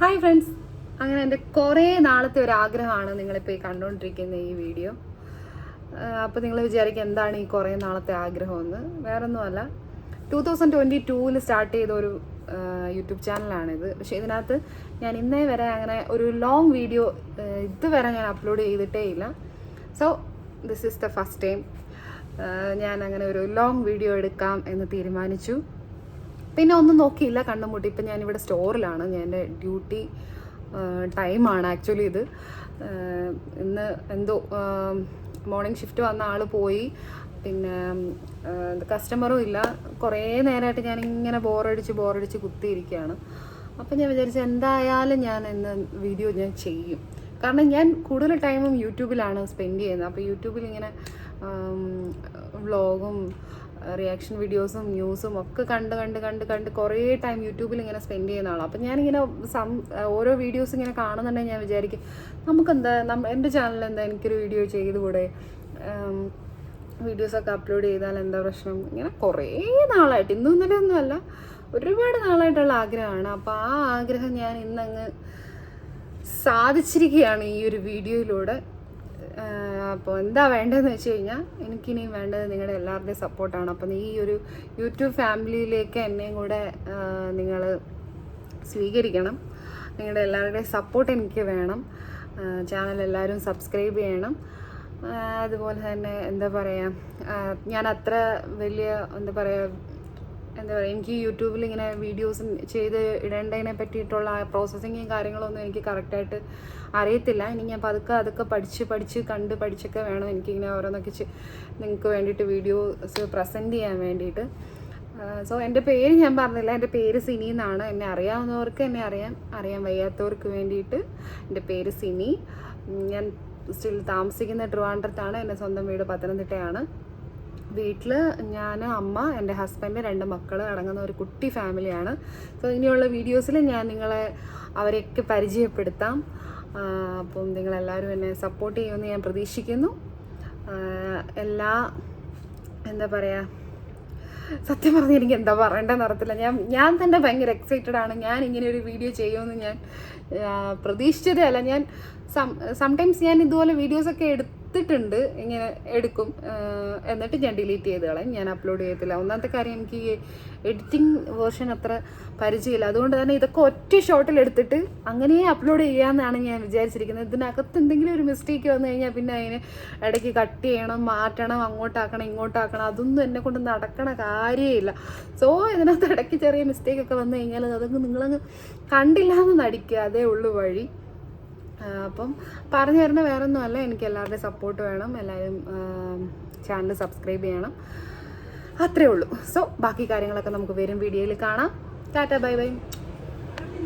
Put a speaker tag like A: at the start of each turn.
A: Hi friends അങ്ങനെ എന്റെ കുറേ നാളത്തെ ഒരു ആഗ്രഹമാണ് നിങ്ങളിപ്പോൾ ഈ കണ്ടുകൊണ്ടിരിക്കുന്ന ഈ വീഡിയോ. അപ്പോൾ നിങ്ങൾ വിചാരിക്കും എന്താണ് ഈ കുറേ നാളത്തെ ആഗ്രഹമെന്ന്. വേറൊന്നുമല്ല. ടൂ തൗസൻഡ് ട്വന്റി ടൂവിൽ സ്റ്റാർട്ട് ചെയ്ത ഒരു യൂട്യൂബ് ചാനലാണിത്. പക്ഷേ ഇതിനകത്ത് ഞാൻ ഇന്നേ വരെ അങ്ങനെ ഒരു ലോങ് വീഡിയോ ഇതുവരെ ഞാൻ അപ്ലോഡ് ചെയ്തിട്ടേ ഇല്ല. So this is the first time ഞാൻ അങ്ങനെ ഒരു ലോങ് വീഡിയോ എടുക്കാം എന്ന് തീരുമാനിച്ചു. പിന്നെ ഒന്നും നോക്കിയില്ല കണ്ണുമുട്ടി. ഇപ്പം ഞാനിവിടെ സ്റ്റോറിലാണ്. ഞാൻ എന്റെ ഡ്യൂട്ടി ടൈമാണ് ആക്ച്വലി ഇത്. ഇന്ന് എന്തോ മോർണിംഗ് ഷിഫ്റ്റ് വന്ന ആൾ പോയി. പിന്നെ കസ്റ്റമറും ഇല്ല. കുറേ നേരമായിട്ട് ഞാൻ ഇങ്ങനെ ബോറടിച്ച് ബോറടിച്ച് കുത്തിയിരിക്കുകയാണ്. അപ്പം ഞാൻ വിചാരിച്ചു എന്തായാലും ഞാൻ ഇന്ന് വീഡിയോ ഞാൻ ചെയ്യും. കാരണം ഞാൻ കൂടുതൽ ടൈമും യൂട്യൂബിലാണ് സ്പെൻഡ് ചെയ്യുന്നത്. അപ്പോൾ യൂട്യൂബിൽ ഇങ്ങനെ വ്ളോഗും റിയാക്ഷൻ വീഡിയോസും ന്യൂസും ഒക്കെ കണ്ട് കണ്ട് കണ്ട് കണ്ട് കുറേ ടൈം യൂട്യൂബിൽ ഇങ്ങനെ സ്പെൻഡ് ചെയ്യുന്ന ആളാണ് അപ്പം ഞാനിങ്ങനെ സം ഓരോ വീഡിയോസ് ഇങ്ങനെ കാണുന്നുണ്ടെങ്കിൽ ഞാൻ വിചാരിക്കും നമുക്കെന്താ നമ്മ എന്റെ ചാനലിൽ എന്താ എനിക്കൊരു വീഡിയോ ചെയ്തുകൂടെ? വീഡിയോസൊക്കെ അപ്ലോഡ് ചെയ്താൽ എന്താ പ്രശ്നം? ഇങ്ങനെ കുറേ നാളായിട്ട്. ഇന്നും ഇന്നലെ ഒന്നുമല്ല ഒരുപാട് നാളായിട്ടുള്ള ആഗ്രഹമാണ്. അപ്പോൾ ആ ആഗ്രഹം ഞാൻ ഇന്നങ്ങ് സാധിച്ചിരിക്കുകയാണ് ഈ ഒരു വീഡിയോയിലൂടെ അപ്പോൾ എന്താ വേണ്ടതെന്ന് വെച്ച് കഴിഞ്ഞാൽ എനിക്കിനിയും വേണ്ടത് നിങ്ങളുടെ എല്ലാവരുടെയും സപ്പോർട്ടാണ്. അപ്പം ഈ ഒരു യൂട്യൂബ് ഫാമിലിയിലേക്ക് എന്നെയും കൂടെ നിങ്ങൾ സ്വീകരിക്കണം. നിങ്ങളുടെ എല്ലാവരുടെയും സപ്പോർട്ട് എനിക്ക് വേണം. ചാനൽ എല്ലാവരും സബ്സ്ക്രൈബ് ചെയ്യണം. അതുപോലെ തന്നെ എന്താ പറയുക ഞാൻ അത്ര വലിയ എന്താ പറയുക എന്താ പറയുക എനിക്ക് യൂട്യൂബിൽ ഇങ്ങനെ വീഡിയോസും ചെയ്ത് ഇടേണ്ടതിനെ പറ്റിയിട്ടുള്ള പ്രോസസ്സിങ്ങും കാര്യങ്ങളൊന്നും എനിക്ക് കറക്റ്റായിട്ട് അറിയത്തില്ല. ഇനി ഞാൻ പതുക്കെ അതൊക്കെ പഠിച്ച് പഠിച്ച് കണ്ട് പഠിച്ചൊക്കെ വേണം എനിക്കിങ്ങനെ ഓരോന്നൊക്കെ നിങ്ങൾക്ക് വേണ്ടിയിട്ട് വീഡിയോസ് പ്രസന്റ് ചെയ്യാൻ വേണ്ടിയിട്ട്. സോ എന്റെ പേര് ഞാൻ പറഞ്ഞില്ല. എന്റെ പേര് സിനി എന്നാണ്. എന്നെ അറിയാവുന്നവർക്ക് എന്നെ അറിയാം. അറിയാൻ വയ്യാത്തവർക്ക് വേണ്ടിയിട്ട് എന്റെ പേര് സിനി. ഞാൻ സ്റ്റിൽ താമസിക്കുന്ന ട്രിവാൻഡ്രത്താണ്. എന്റെ സ്വന്തം വീട് പത്തനംതിട്ടയാണ്. വീട്ടിൽ ഞാൻ അമ്മ എന്റെ ഹസ്ബൻഡ് രണ്ട് മക്കൾ അടങ്ങുന്ന ഒരു കുട്ടി ഫാമിലിയാണ്. സോ ഇനിയുള്ള വീഡിയോസിൽ ഞാൻ നിങ്ങളെ അവരെയൊക്കെ പരിചയപ്പെടുത്താം. അപ്പം നിങ്ങളെല്ലാവരും എന്നെ സപ്പോർട്ട് ചെയ്യുമെന്ന് ഞാൻ പ്രതീക്ഷിക്കുന്നു. എല്ലാ എന്താ പറയുക സത്യം പറഞ്ഞ എനിക്ക് എന്താ പറയേണ്ടതെന്ന് അറിയത്തില്ല. ഞാൻ ഞാൻ തന്നെ ഭയങ്കര എക്സൈറ്റഡ് ആണ്. ഞാൻ ഇങ്ങനെ ഒരു വീഡിയോ ചെയ്യുമെന്ന് ഞാൻ പ്രതീക്ഷിച്ചതേ അല്ല. ഞാൻ സം സംടൈംസ് ഞാൻ ഇതുപോലെ വീഡിയോസൊക്കെ എടുത്തിട്ടുണ്ട് ഇങ്ങനെ എടുക്കും. എന്നിട്ട് ഞാൻ ഡിലീറ്റ് ചെയ്ത് കളയും ഞാൻ അപ്ലോഡ് ചെയ്യത്തില്ല. ഒന്നാമത്തെ കാര്യം എനിക്ക് എഡിറ്റിംഗ് വേർഷൻ അത്ര പരിചയമില്ല. അതുകൊണ്ട് തന്നെ ഇതൊക്കെ ഒറ്റ ഷോട്ടിൽ എടുത്തിട്ട് അങ്ങനെ അപ്ലോഡ് ചെയ്യാമെന്നാണ് ഞാൻ വിചാരിച്ചിരിക്കുന്നത്. ഇതിനകത്ത് എന്തെങ്കിലും ഒരു മിസ്റ്റേക്ക് വന്നു കഴിഞ്ഞാൽ പിന്നെ അതിന് ഇടയ്ക്ക് കട്ട് ചെയ്യണം മാറ്റണം അങ്ങോട്ടാക്കണം ഇങ്ങോട്ടാക്കണം. അതൊന്നും എന്നെ കൊണ്ട് നടക്കണ കാര്യമില്ല. സോ ഇതിനകത്ത് ഇടയ്ക്ക് ചെറിയ മിസ്റ്റേക്കൊക്കെ വന്നു കഴിഞ്ഞാൽ അതൊക്കെ നിങ്ങളങ്ങ് കണ്ടില്ല എന്ന് നടിക്കുക അതേ ഉള്ളു വഴി. അപ്പം പറഞ്ഞു തരുന്ന വേറെ ഒന്നുമല്ല എനിക്ക് എല്ലാവരുടെയും സപ്പോർട്ട് വേണം. എല്ലാവരും ചാനൽ സബ്സ്ക്രൈബ് ചെയ്യണം. അത്രേ ഉള്ളൂ. സോ ബാക്കി കാര്യങ്ങളൊക്കെ നമുക്ക് വരും വീഡിയോയിൽ കാണാം. Tata bye bye